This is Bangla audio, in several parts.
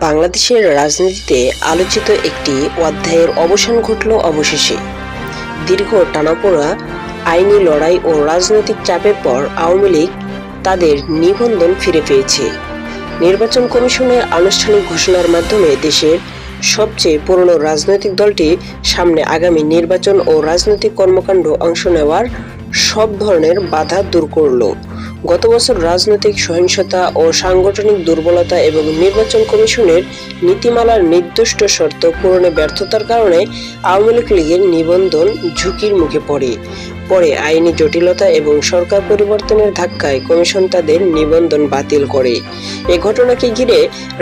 বাংলাদেশের রাজনীতিতে আলোচিত একটি অধ্যায়ের অবসান ঘটল অবশেষে। দীর্ঘ টানাপোড়া আইনি লড়াই ও রাজনৈতিক চাপের পর আওয়ামী লীগ তাদের নিবন্ধন ফিরে পেয়েছে। নির্বাচন কমিশনের আনুষ্ঠানিক ঘোষণার মাধ্যমে দেশের সবচেয়ে পুরনো রাজনৈতিক দলটি সামনে আগামী নির্বাচন ও রাজনৈতিক কর্মকাণ্ড অংশ নেওয়ার সব ধরনের বাধা দূর করল। গত বছর রাজনৈতিক সহিংসতা ও সাংগঠনিক দুর্বলতা এবং নির্বাচন কমিশনের নীতিমালার নির্দিষ্ট শর্ত পূরণে ব্যর্থতার কারণে আওয়ামী লীগ লীগের নিবন্ধন ঝুঁকির মুখে পড়ে। পরে আইনি জটিলতা এবং সরকার পরিবর্তনের ধাক্কায় কমিশন তাদের নিবন্ধন বাতিল করে। এ ঘটনাকে ঘিরে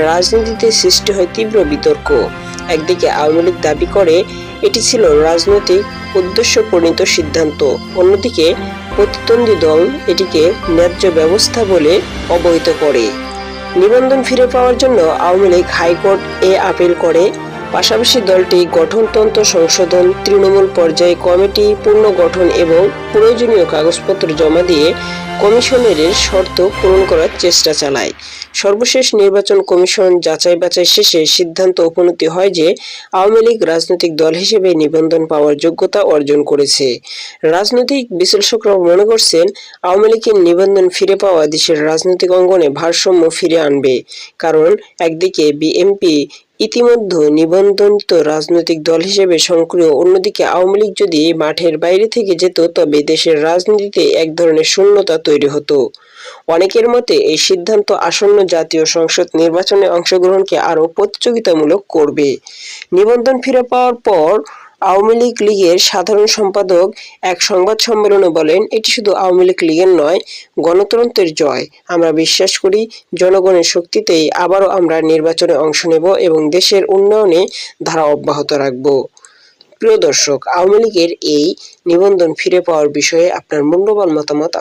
রাজনীতিতে সৃষ্টি হয় তীব্র বিতর্ক। একদিকে আওয়ামী লীগ দাবি করে, এটি ছিল রাজনৈতিক উদ্দেশ্য প্রণীত সিদ্ধান্ত। অন্যদিকে প্রতিদ্বন্দ্বী দল এটিকে ন্যায্য ব্যবস্থা বলে অবহিত করে। নিবন্ধন ফিরে পাওয়ার জন্য আওয়ামী লীগ হাইকোর্ট এ আপিল করে। পাশাপাশি দলটি গঠনতন্ত্র সংশোধন, তৃণমূল পর্যায়ে কমিটি পুনর্গঠন এবং প্রয়োজনীয় কাগজপত্র জমা দিয়ে কমিশনের শর্ত পূরণ করার চেষ্টা চালায়। সর্বশেষ নির্বাচন কমিশন যাচাই বাছাই শেষে সিদ্ধান্ত উপনীত হয় যে আওয়ামী লীগ রাজনৈতিক দল হিসেবে নিবন্ধন পাওয়ার যোগ্যতা অর্জন করেছে। রাজনৈতিক বিশ্লেষকরা মনে করছেন, আওয়ামী লীগের নিবন্ধন ফিরে পাওয়া দেশের রাজনৈতিক অঙ্গনে ভারসাম্য ফিরে আনবে। কারণ একদিকে বিএনপি ইতিমধ্যে নিবন্ধিত রাজনৈতিক দল হিসেবে সক্রিয়, অন্যদিকে আওয়ামী লীগ যদি মাঠের বাইরে থেকে যেত, তবে দেশের রাজনীতিতে এক ধরনের শূন্যতা তৈরি হতো। অনেকের মতে, এই সিদ্ধান্ত আসন্ন জাতীয় সংসদ নির্বাচনে অংশগ্রহণকে আরও প্রতিযোগিতামূলক করবে। নিবন্ধন ফিরে পাওয়ার পর আওয়ামী লীগ লীগের সাধারণ সম্পাদক এক সংবাদ সম্মেলনে বলেন, এটি শুধু আওয়ামী লীগ লীগের নয়, গণতন্ত্রের জয়। আমরা বিশ্বাস করি, জনগণের শক্তিতেই আবারও আমরা নির্বাচনে অংশ নেব এবং দেশের উন্নয়নে ধারা অব্যাহত রাখব। প্রিয় দর্শক আওয়ামী লীগের এই নিবন্ধন ফিরে পাওয়ার বিষয়ে আপনার মূল্যবান মতামত